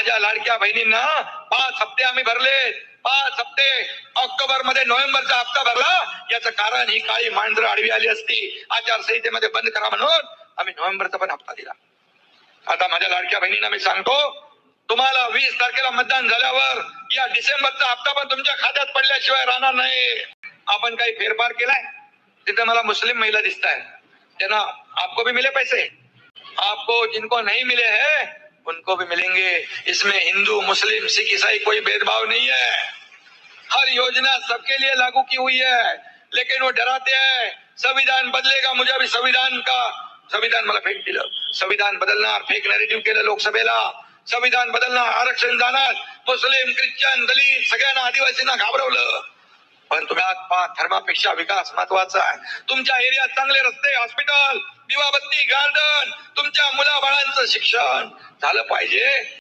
माझ्या लाडक्या बहिणींना पाच हप्ते आम्ही भरले. पाच हप्ते ऑक्टोबरमध्ये नोव्हेंबरचा हप्ता भरला. याचं कारण ही काळी मांढरं आडवी आली असती. आचारसंहितेमध्ये बंद करा म्हणून आम्ही नोव्हेंबरचा पण हप्ता दिला. आता माझ्या लाडक्या बहिणींना मी सांगतो तुम्हाला वीस तारखेला मतदान झाल्यावर या डिसेंबरचा हप्ता पण तुमच्या खात्यात पडल्याशिवाय राहणार नाही. आपण काही फेरफार केलाय? तिथे मला मुस्लिम महिला दिसत आहेत त्यांना आपको भी मिले पैसे? आपको जिनको नहीं मिले है उनको भी मिलेंगे। इसमें हिंदू, मुस्लिम, सिख, ईसाई कोई भेदभाव नहीं है। हर योजना सबके लिए लागू की हुई है, लेकिन वो डराते हैं। संविधान बदलेगा, मुझे अभी संविधान का, संविधान मला फेक दिलं संविधान बदलणार फेक नॅरेटिव्ह केलं लोकसभेला। संविधान बदलणार आरक्षण जाणार मुस्लिम ख्रिश्चन दलित सगळ्यांना आदिवासींना घाबरवलं पण तुम्हाला धर्मापेक्षा विकास महत्त्वाचा आहे. तुमच्या एरियात चांगले रस्ते हॉस्पिटल दिवाबत्ती गार्डन तुमच्या मुलाबाळांचं शिक्षण. झालं पाहिजे.